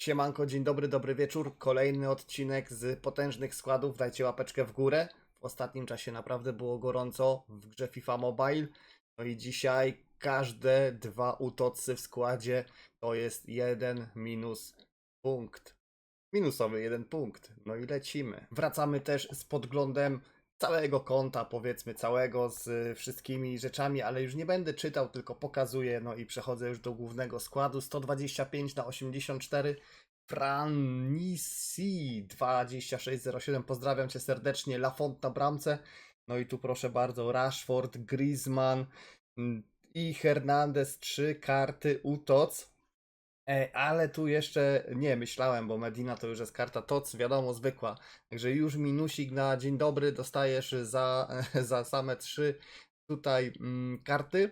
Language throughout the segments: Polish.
Siemanko, dzień dobry, dobry wieczór. Kolejny odcinek z potężnych składów. Dajcie łapeczkę w górę. W ostatnim czasie naprawdę było gorąco w grze FIFA Mobile. No i dzisiaj każde dwa utocy w składzie to jest jeden minus punkt. Minusowy jeden punkt. No i lecimy. Wracamy też z podglądem całego konta, powiedzmy całego, z wszystkimi rzeczami, ale już nie będę czytał, tylko pokazuję, no i przechodzę już do głównego składu. 125 na 84. Franisi 2607, pozdrawiam Cię serdecznie. Lafont na bramce. No i tu proszę bardzo, Rashford, Griezmann mm, i Hernandez, trzy karty UTOC. E, ale tu jeszcze nie myślałem, bo Medina to już jest karta TOC, wiadomo, zwykła. Także już minusik na dzień dobry dostajesz za, za same trzy tutaj mm, karty.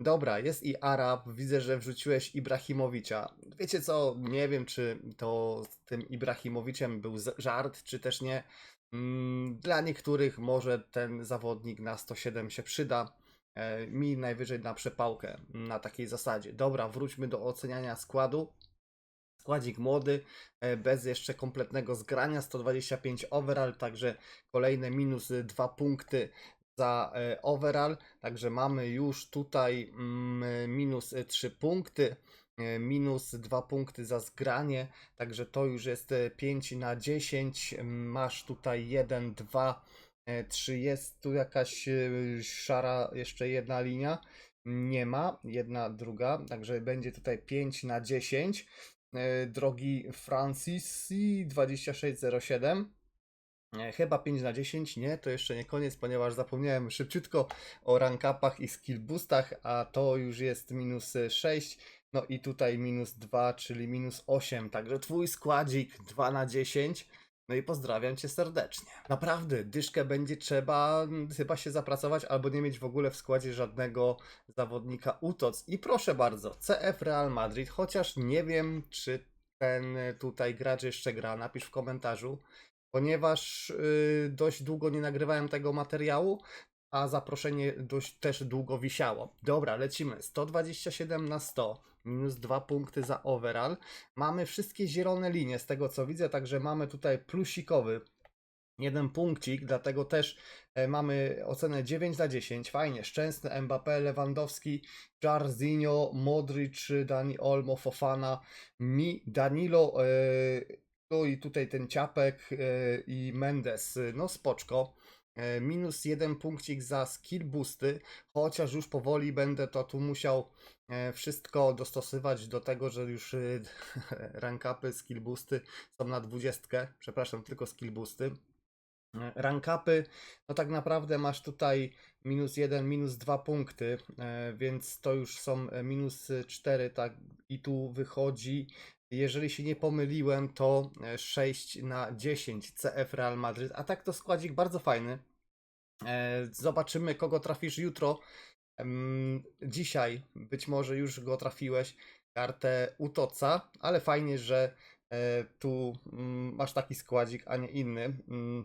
Dobra, jest i Arab. Widzę, że wrzuciłeś Ibrahimowicza. Wiecie co? Nie wiem, czy to z tym Ibrahimowiciem był żart, czy też nie. Mm, Dla niektórych może ten zawodnik na 107 się przyda. E, Mi najwyżej na przepałkę na takiej zasadzie. Dobra, wróćmy do oceniania składu. Składzik młody, e, bez jeszcze kompletnego zgrania, 125 overall, także kolejne minus 2 punkty za e, overall, także mamy już tutaj mm, minus 3 punkty, minus 2 punkty za zgranie, także to już jest e, 5 na 10, masz tutaj 1, 2, 3, jest tu jakaś e, szara jeszcze jedna linia, nie ma, jedna, druga, także będzie tutaj 5 na 10. E, Drogi Francis 2607. E, Chyba 5 na 10, nie, to jeszcze nie koniec, ponieważ zapomniałem szybciutko o rankapach i skill boostach, a to już jest minus 6, no i tutaj minus 2, czyli minus 8, także twój składzik 2 na 10. No i pozdrawiam cię serdecznie. Naprawdę, dyszkę będzie trzeba mm, chyba się zapracować albo nie mieć w ogóle w składzie żadnego zawodnika UTOC. I proszę bardzo, CF Real Madrid, chociaż nie wiem, czy ten tutaj gracz jeszcze gra, napisz w komentarzu, ponieważ y, dość długo nie nagrywałem tego materiału, a zaproszenie dość też długo wisiało. Dobra, lecimy. 127 na 100, minus 2 punkty za overall. Mamy wszystkie zielone linie z tego co widzę, także mamy tutaj plusikowy jeden punkcik, dlatego też e, mamy ocenę 9 na 10. Fajnie, Szczęsny, Mbappé, Lewandowski, Jarzinho, Modric, Dani Olmo, Fofana, Mi, Danilo, e, no i tutaj ten Ciapek e, i Mendes. No spoczko. E, Minus jeden punkcik za skill boosty, chociaż już powoli będę to tu musiał e, wszystko dostosować do tego, że już e, rankapy, skill boosty są na 20, przepraszam, tylko skill boosty. E, Rankapy, no tak naprawdę masz tutaj minus 1, minus 2 punkty, e, więc to już są minus 4, tak, i tu wychodzi, jeżeli się nie pomyliłem, to e, 6 na 10 CF Real Madryt, a tak to składzik bardzo fajny. E, Zobaczymy, kogo trafisz jutro. Dzisiaj być może już go trafiłeś, kartę Utoca, ale fajnie, że e, tu mm, masz taki składzik, a nie inny. Mm,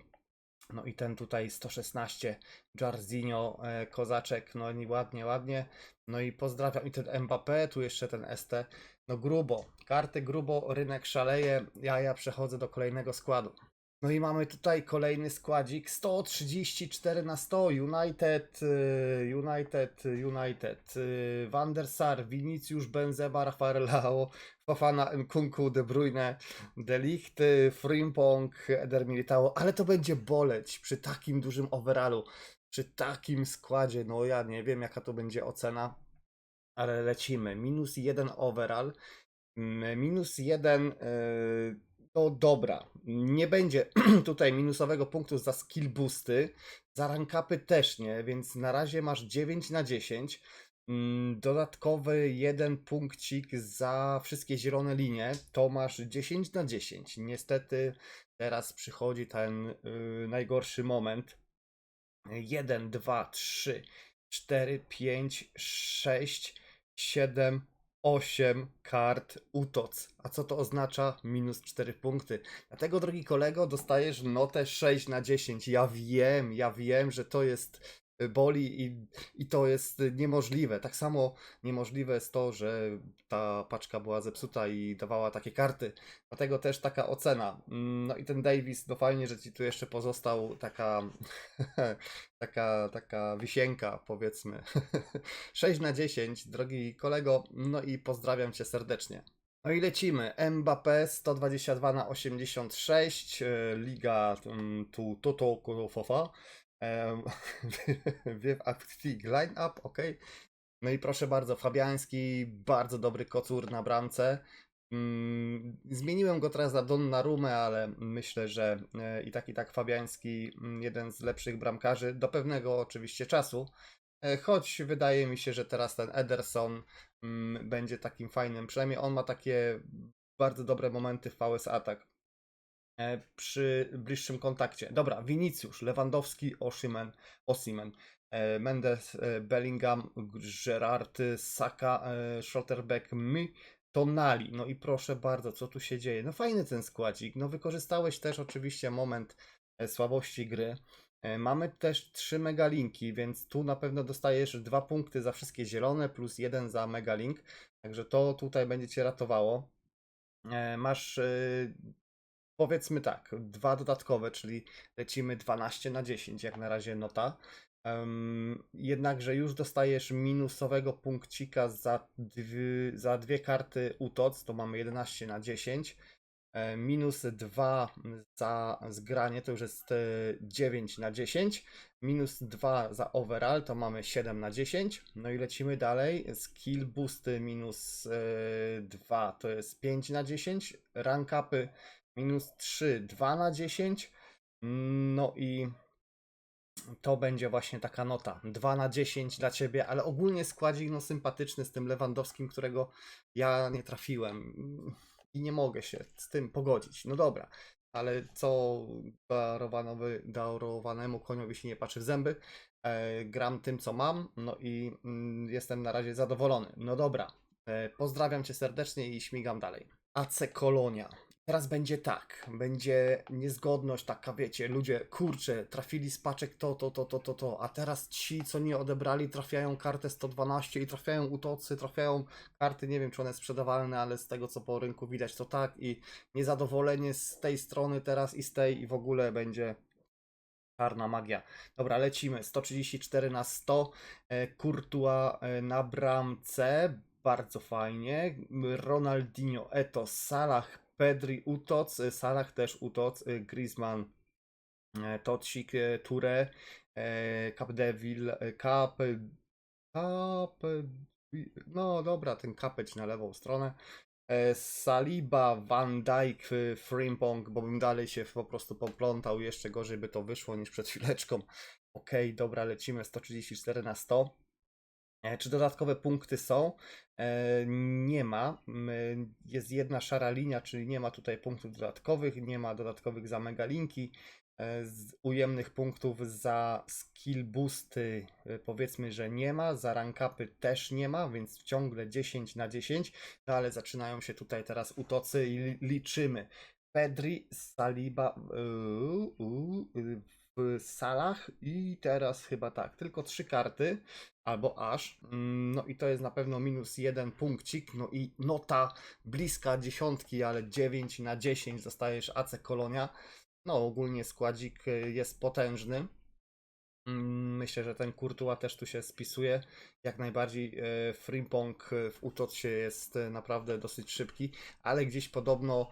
No i ten tutaj 116, Jarzinho, e, Kozaczek, no ładnie, ładnie. No i pozdrawiam i ten Mbappé, tu jeszcze ten ST. No grubo, karty grubo, rynek szaleje, ja, ja przechodzę do kolejnego składu. No i mamy tutaj kolejny składzik 134 na 100 United, y, United, United, y, Van der Sar, Vinicius, Benzema, Rafael Leao, Fofana, Nkunku, De Bruyne, De Ligt, y, Frimpong, Eder Militao, ale to będzie boleć przy takim dużym overallu, przy takim składzie, no ja nie wiem jaka to będzie ocena, ale lecimy, minus jeden overall, mm, minus jeden y, to dobra. Nie będzie tutaj minusowego punktu za skill boosty. Za rankapy też nie, więc na razie masz 9 na 10. Mm, Dodatkowy jeden punkcik za wszystkie zielone linie, to masz 10 na 10. Niestety teraz przychodzi ten y, najgorszy moment. 1, 2, 3, 4, 5, 6, 7, 8 kart UTOC. A co to oznacza? Minus 4 punkty. Dlatego, drogi kolego, dostajesz notę 6 na 10. Ja wiem, ja wiem, że to jest boli i, i to jest niemożliwe. Tak samo niemożliwe jest to, że ta paczka była zepsuta i dawała takie karty. Dlatego też taka ocena. Mm, No i ten Davis, no fajnie, że ci tu jeszcze pozostał taka, taka, taka wisienka, powiedzmy. 6 na 10, drogi kolego. No i pozdrawiam cię serdecznie. No i lecimy. Mbappé 122 na 86, e, Liga mm, tu Toto Kurofofa. Wiew Active Line Up, ok. No i proszę bardzo, Fabiański, bardzo dobry kocur na bramce. Mm, Zmieniłem go teraz na Donnarumę, ale myślę, że e, i tak i tak Fabiański mm, jeden z lepszych bramkarzy do pewnego oczywiście czasu. E, Choć wydaje mi się, że teraz ten Ederson mm, będzie takim fajnym. Przynajmniej on ma takie bardzo dobre momenty w VS Attack e, przy bliższym kontakcie. Dobra, Vinicius, Lewandowski, Oshimen, Osimen, e, Mendes, e, Bellingham, Gerard, Saka, e, Schlotterbeck, My, Tonali. No i proszę bardzo, co tu się dzieje? No fajny ten składzik. No wykorzystałeś też oczywiście moment e, słabości gry. E, Mamy też trzy megalinki, więc tu na pewno dostajesz dwa punkty za wszystkie zielone plus jeden za megalink. Także to tutaj będzie cię ratowało. E, Masz e, powiedzmy tak, dwa dodatkowe, czyli lecimy 12 na 10, jak na razie nota. Em, jednakże już dostajesz minusowego punkcika za, dwie, za dwie karty UTOC, to mamy 11 na 10. E, Minus 2 za zgranie to już jest e, 9 na 10. Minus 2 za overall to mamy 7 na 10. No i lecimy dalej. Skill boosty minus e, 2 to jest 5 na 10. Rank upy minus 3 2 na 10. No i to będzie właśnie taka nota. 2 na 10 dla ciebie, ale ogólnie składzik no, sympatyczny z tym Lewandowskim, którego ja nie trafiłem i nie mogę się z tym pogodzić. No dobra, ale co darowanemu koniowi się nie patrzy w zęby. E, gram tym, co mam, no i mm, jestem na razie zadowolony. No dobra, e, pozdrawiam cię serdecznie i śmigam dalej. AC Kolonia. Teraz będzie tak, będzie niezgodność taka, wiecie, ludzie, kurczę, trafili z paczek to, to, to, to, to, to, a teraz ci, co nie odebrali, trafiają kartę 112 i trafiają utocy, trafiają karty, nie wiem, czy one sprzedawalne, ale z tego, co po rynku widać, to tak i niezadowolenie z tej strony teraz i z tej i w ogóle będzie czarna magia. Dobra, lecimy, 134 na 100, e, Courtois e, na bramce, bardzo fajnie, Ronaldinho, Eto, Salah, Pedri, Utoc, e, Salah też Utoc, e, Griezmann, e, Tocik, e, Toure, e, Capdeville, Cap, Cap, no dobra, ten kapeć na lewą stronę. Saliba, Van Dijk, Frimpong, bo bym dalej się po prostu poplątał, jeszcze gorzej by to wyszło niż przed chwileczką. Okej, dobra, lecimy 134 na 100. E, Czy dodatkowe punkty są? E, Nie ma. Jest jedna szara linia, czyli nie ma tutaj punktów dodatkowych, nie ma dodatkowych za megalinki. E, ujemnych punktów za skill boosty powiedzmy, że nie ma, za rank upy też nie ma, więc ciągle 10 na 10, no ale zaczynają się tutaj teraz utocy i li- liczymy. Pedri, Saliba yy, yy, w salach i teraz chyba tak, tylko trzy karty albo aż. Mm, No i to jest na pewno minus jeden punkcik. No i nota bliska dziesiątki, ale 9 na 10 dostajesz AC Kolonia. No ogólnie składzik y, jest potężny. Mm, Myślę, że ten Courtois też tu się spisuje. Jak najbardziej e, Frimpong e, w Utotsie jest e, naprawdę dosyć szybki, ale gdzieś podobno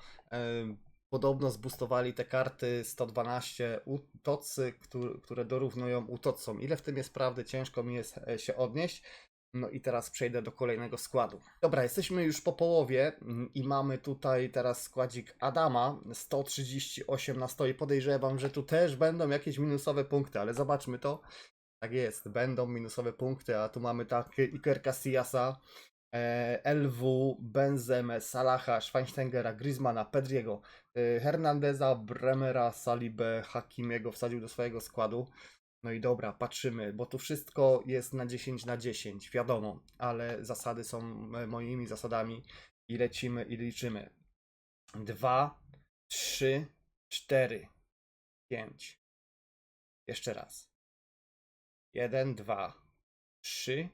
podobno zbustowali te karty 112 Utocy, które, dorównują Utocom. Ile w tym jest prawdy, ciężko mi jest e, się odnieść. No i teraz przejdę do kolejnego składu. Dobra, jesteśmy już po połowie mm, i mamy tutaj teraz składzik Adama 138 na 100 i podejrzewam, że tu też będą jakieś minusowe punkty, ale zobaczmy to. Tak jest, będą minusowe punkty, a tu mamy tak Iker Casillasa, e, LW, Benzemę, Salaha, Schweinsteigera, Griezmana, Pedriego, e, Hernandeza, Bremera, Salibę, Hakimiego wsadził do swojego składu. No i dobra, patrzymy, bo tu wszystko jest na 10 na 10, wiadomo, ale zasady są e, moimi zasadami i lecimy i liczymy. 2, 3, 4, 5. Jeszcze raz. 1, 2, 3,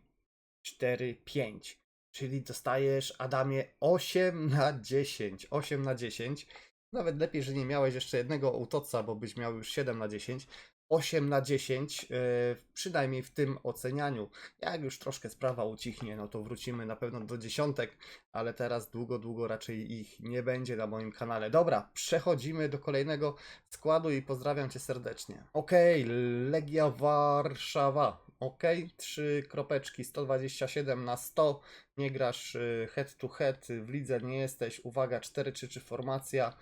4, 5. Czyli dostajesz, Adamie, 8 na 10. 8 na 10. Nawet lepiej, że nie miałeś jeszcze jednego utoca, bo byś miał już 7 na 10. 8 na 10, yy, przynajmniej w tym ocenianiu. Jak już troszkę sprawa ucichnie, no to wrócimy na pewno do dziesiątek, ale teraz długo, długo raczej ich nie będzie na moim kanale. Dobra, przechodzimy do kolejnego składu i pozdrawiam Cię serdecznie. Okej, Legia Warszawa. Okej, trzy kropeczki, 127 na 100. Nie grasz y, head to head, w lidze nie jesteś. Uwaga, 4-3-3 formacja.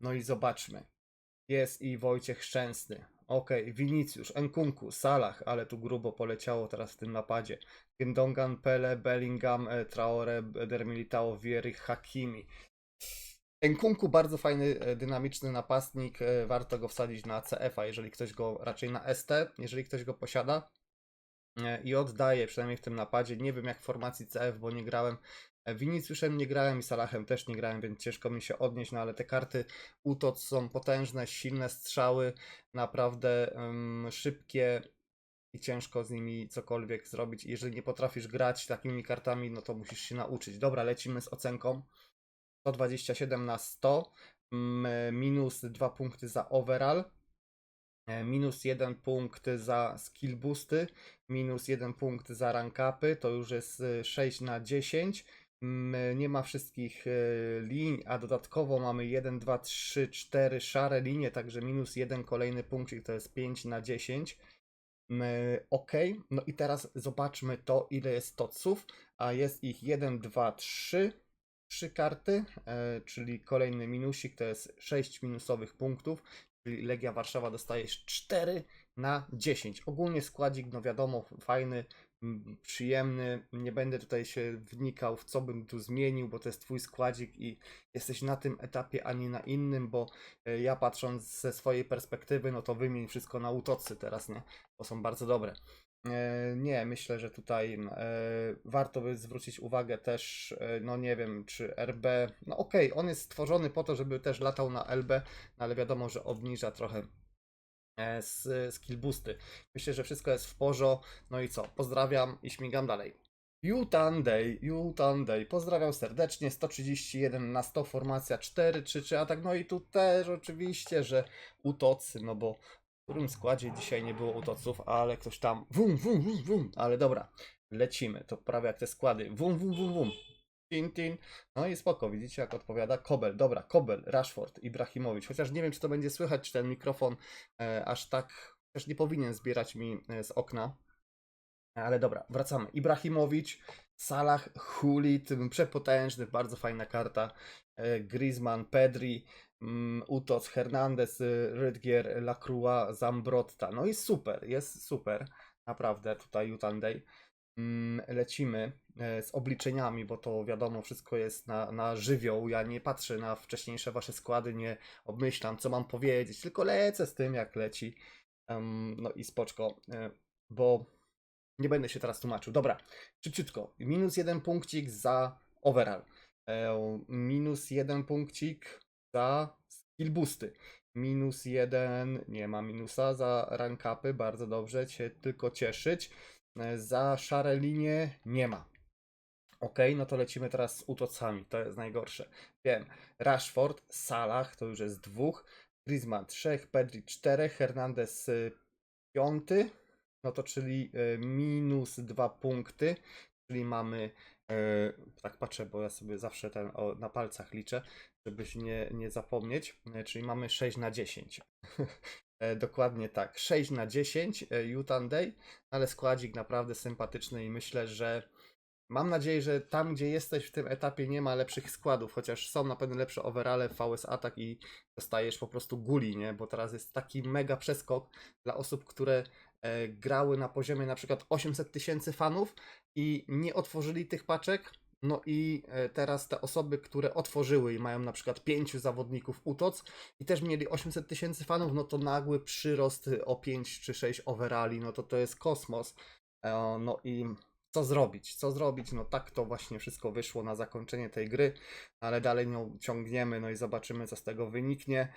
No i zobaczmy. Jest i Wojciech Szczęsny. Okej, Winicjusz, Enkunku, Salah, ale tu grubo poleciało teraz w tym napadzie. Gendongan, Pele, Bellingham, e, Traore, Eder Militao, Wiery, Hakimi. Enkunku bardzo fajny, e, dynamiczny napastnik. e, Warto go wsadzić na CF-a, jeżeli ktoś go raczej na ST, jeżeli ktoś go posiada. E, I oddaje, przynajmniej w tym napadzie. Nie wiem jak w formacji CF, bo nie grałem. E, Winicjuszem nie grałem i Salahem też nie grałem, więc ciężko mi się odnieść, no ale te karty UTOC są potężne, silne strzały, naprawdę ym, szybkie i ciężko z nimi cokolwiek zrobić. Jeżeli nie potrafisz grać takimi kartami, no to musisz się nauczyć. Dobra, lecimy z ocenką. 127 na 100, mm, minus 2 punkty za overall, minus 1 punkt za skill boosty, minus 1 punkt za rank upy, to już jest y, 6 na 10. Mm, Nie ma wszystkich y, linii, a dodatkowo mamy 1, 2, 3, 4 szare linie, także minus 1 kolejny punkcik to jest 5 na 10. Ok, no i teraz zobaczmy to, ile jest toców, a jest ich 1, 2, 3, 3 karty, e, czyli kolejny minusik to jest 6 minusowych punktów, czyli Legia Warszawa dostaje 4 na 10. Ogólnie składzik, no wiadomo, fajny, przyjemny. Nie będę tutaj się wnikał w co bym tu zmienił, bo to jest twój składzik i jesteś na tym etapie, a nie na innym, bo e, ja patrząc ze swojej perspektywy, no to wymień wszystko na utocy teraz, nie? Bo są bardzo dobre. E, Nie, myślę, że tutaj e, warto by zwrócić uwagę też, e, no nie wiem, czy RB, no okej, on jest stworzony po to, żeby też latał na LB, no ale wiadomo, że obniża trochę skill boosty. Myślę, że wszystko jest w porządku. No i co? Pozdrawiam i śmigam dalej. Yutan Day. Pozdrawiam serdecznie. 131 na 100 formacja 4 3 3 atak. No i tu też oczywiście, że utocy, no bo którym składzie dzisiaj nie było utoców, ale ktoś tam wum, wum, wum, wum. Ale dobra, lecimy. To prawie jak te składy. Wum, wum, wum, wum. Tin, tin. No i spoko, widzicie jak odpowiada Kobel. Dobra, Kobel, Rashford, Ibrahimowicz. Chociaż nie wiem, czy to będzie słychać, czy ten mikrofon e, aż tak też nie powinien zbierać mi e, z okna. Ale dobra, wracamy. Ibrahimowicz, Salah, Hulit, przepotężny, bardzo fajna karta. E, Griezmann, Pedri, mm, Utoc, Hernandez, y, Rydgier, Lacroix, Zambrotta. No i super, jest super. Naprawdę tutaj Jutan Day. Mm, Lecimy e, z obliczeniami, bo to wiadomo, wszystko jest na, na żywioł. Ja nie patrzę na wcześniejsze wasze składy, nie obmyślam, co mam powiedzieć, tylko lecę z tym, jak leci. No i spoczko, e, bo nie będę się teraz tłumaczył. Dobra, szybciutko. Minus jeden punkcik za overall. E, Minus jeden punkcik za skill boosty. Minus jeden, nie ma minusa za rank upy, bardzo dobrze, cię tylko cieszyć. E, Za szare linie nie ma. Ok, no to lecimy teraz z utocami, to jest najgorsze. Wiem, Rashford, Salah, to już jest dwóch, Griezmann trzech, Pedri czterech, Hernandez y, piąty, no to czyli y, minus dwa punkty, czyli mamy, y, tak patrzę, bo ja sobie zawsze ten o, na palcach liczę, żeby się nie, nie zapomnieć, y, czyli mamy 6 na 10. E, Dokładnie tak, 6 na 10 e, Yutan Day, ale składzik naprawdę sympatyczny i myślę, że mam nadzieję, że tam gdzie jesteś w tym etapie nie ma lepszych składów, chociaż są na pewno lepsze overale, VS Attack i dostajesz po prostu guli, nie? Bo teraz jest taki mega przeskok dla osób, które e, grały na poziomie na przykład 800 tysięcy fanów i nie otworzyli tych paczek. No i e, teraz te osoby, które otworzyły i mają na przykład pięciu zawodników UTOC i też mieli 800 tysięcy fanów, no to nagły przyrost o 5 czy 6 overali, no to to jest kosmos. E, No i co zrobić? Co zrobić? No tak to właśnie wszystko wyszło na zakończenie tej gry, ale dalej nią ciągniemy, no i zobaczymy, co z tego wyniknie.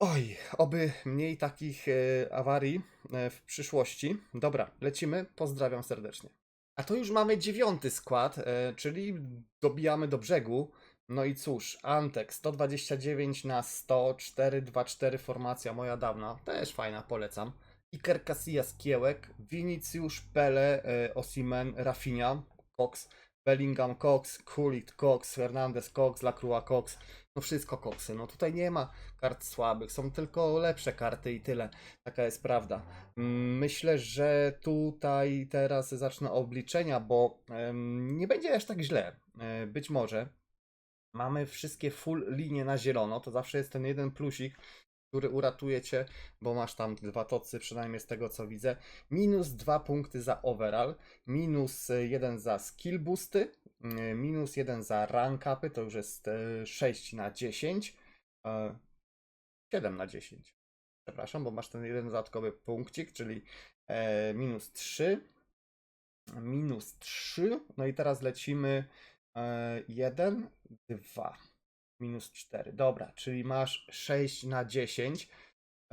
Oj, oby mniej takich e, awarii e, w przyszłości. Dobra, lecimy. Pozdrawiam serdecznie. A to już mamy dziewiąty skład, e, czyli dobijamy do brzegu. No i cóż, Antek 129 na 100, 4-2-4 formacja moja dawna, też fajna, polecam. Iker Casillas Kiełek, Vinicius, Pele, e, Osimen, Rafinha, Cox, Bellingham Cox, Kulit Cox, Fernandez Cox, Lacroix Cox, no wszystko Coxy. No tutaj nie ma kart słabych, są tylko lepsze karty i tyle. Taka jest prawda. Mm, Myślę, że tutaj teraz zacznę obliczenia, bo nie będzie aż tak źle. E, Być może mamy wszystkie full linie na zielono, to zawsze jest ten jeden plusik, który uratuje cię, bo masz tam dwa tocy, przynajmniej z tego co widzę. Minus dwa punkty za overall, minus y, jeden za skill boosty, minus jeden za rank upy, to już jest y, 6 na 10, e, 7 na 10. Przepraszam, bo masz ten jeden dodatkowy punkcik, czyli e, minus 3, minus 3, no i teraz lecimy 1, 2, minus 4. Dobra, czyli masz 6 na 10,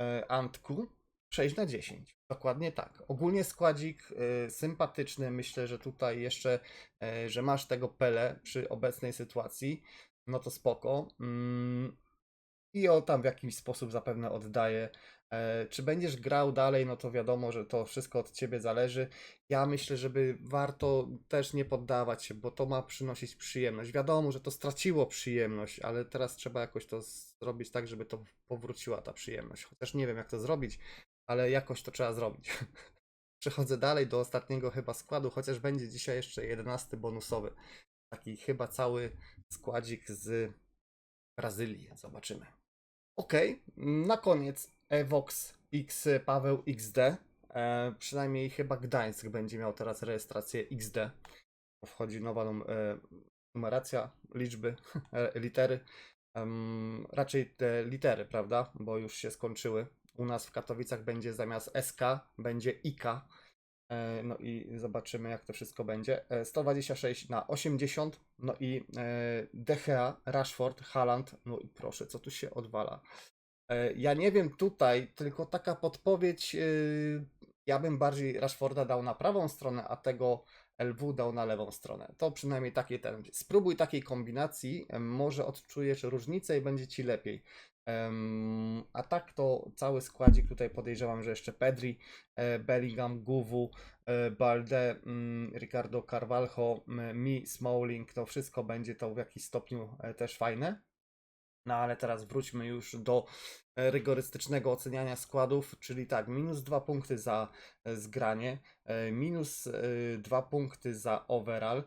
e, Antku. 6 na 10. Dokładnie tak. Ogólnie składzik e, sympatyczny. Myślę, że tutaj jeszcze, e, że masz tego Pele przy obecnej sytuacji. No to spoko. Mm, I on tam w jakiś sposób zapewne oddaje. E, Czy będziesz grał dalej, no to wiadomo, że to wszystko od ciebie zależy. Ja myślę, żeby warto też nie poddawać się, bo to ma przynosić przyjemność. Wiadomo, że to straciło przyjemność, ale teraz trzeba jakoś to zrobić tak, żeby to powróciła ta przyjemność. Chociaż nie wiem, jak to zrobić, ale jakoś to trzeba zrobić. Przechodzę dalej do ostatniego chyba składu, chociaż będzie dzisiaj jeszcze 11 bonusowy. Taki chyba cały składzik z Brazylii. Zobaczymy. Ok, na koniec Evox X Paweł XD. E, przynajmniej chyba Gdańsk będzie miał teraz rejestrację XD. Wchodzi nowa num e, numeracja, liczby, e, litery. Em, raczej te litery, prawda? Bo już się skończyły. U nas w Katowicach będzie zamiast SK, będzie IK. E, No i zobaczymy, jak to wszystko będzie. E, 126 na 80. No i e, Gea, Rashford, Haaland. No i proszę, co tu się odwala? E, Ja nie wiem tutaj, tylko taka podpowiedź. Ja bym bardziej Rashforda dał na prawą stronę, a tego LW dał na lewą stronę. To przynajmniej takie ten. Spróbuj takiej kombinacji, może odczujesz różnicę i będzie ci lepiej. A tak to cały składzik tutaj podejrzewam, że jeszcze Pedri, e, Bellingham, Guwu, e, Balde, mm, Ricardo Carvalho, Mi, Smalling, to wszystko będzie to w jakiś stopniu e, też fajne. No ale teraz wróćmy już do rygorystycznego oceniania składów, czyli tak, minus 2 punkty za zgranie, minus 2 punkty za overall,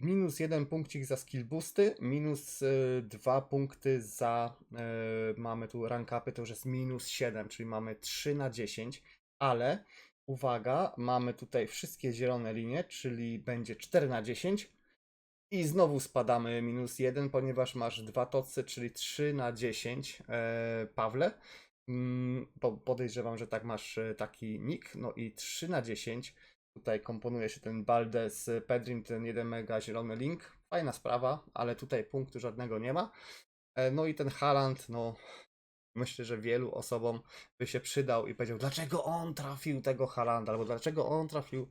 minus 1 punkcik za skill boosty, minus 2 punkty za, e, mamy tu rank upy, to już jest minus 7, czyli mamy 3 na 10, ale uwaga, mamy tutaj wszystkie zielone linie, czyli będzie 4 na 10, i znowu spadamy minus 1, ponieważ masz dwa tocy, czyli 3 na 10, e, Pawle. Mm, po- podejrzewam, że tak masz e, taki nick. No i 3 na 10. Tutaj komponuje się ten Balde z Pedrim, ten jeden mega zielony link. Fajna sprawa, ale tutaj punktu żadnego nie ma. E, no i ten Haaland, no myślę, że wielu osobom by się przydał i powiedział, dlaczego on trafił tego Haalanda, albo dlaczego on trafił,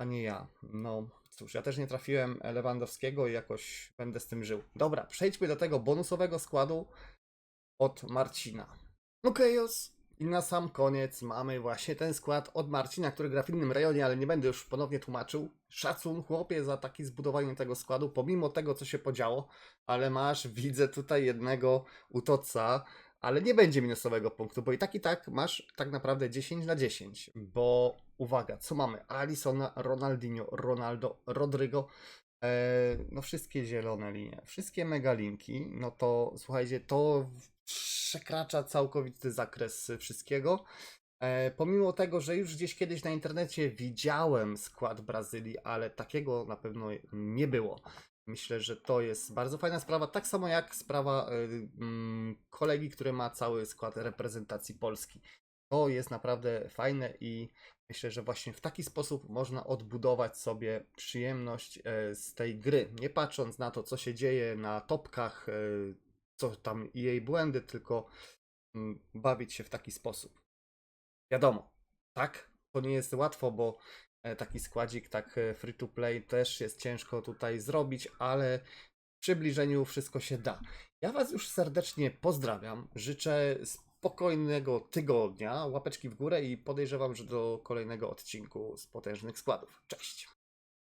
a nie ja. No cóż, ja też nie trafiłem Lewandowskiego i jakoś będę z tym żył. Dobra, przejdźmy do tego bonusowego składu od Marcina. Okejos. I na sam koniec mamy właśnie ten skład od Marcina, który gra w innym rejonie, ale nie będę już ponownie tłumaczył. Szacun chłopie za takie zbudowanie tego składu, pomimo tego co się podziało, ale masz, widzę tutaj jednego utoca, ale nie będzie minusowego punktu, bo i tak i tak masz tak naprawdę 10 na 10, bo uwaga, co mamy? Alisona, Ronaldinho, Ronaldo, Rodrygo, e, no wszystkie zielone linie, wszystkie megalinki, no to słuchajcie, to przekracza całkowity zakres wszystkiego. E, pomimo tego, że już gdzieś kiedyś na internecie widziałem skład Brazylii, ale takiego na pewno nie było. Myślę, że to jest bardzo fajna sprawa. Tak samo jak sprawa y, mm, kolegi, który ma cały skład reprezentacji Polski. To jest naprawdę fajne i myślę, że właśnie w taki sposób można odbudować sobie przyjemność e, z tej gry. Nie patrząc na to, co się dzieje na topkach, e, co tam jej błędy, tylko mm, bawić się w taki sposób. Wiadomo, tak, to nie jest łatwo, bo e, taki składzik, tak e, free to play też jest ciężko tutaj zrobić, ale w przybliżeniu wszystko się da. Ja Was już serdecznie pozdrawiam. Życzę spokojnego tygodnia, łapeczki w górę i podejrzewam, że do kolejnego odcinku z potężnych składów. Cześć!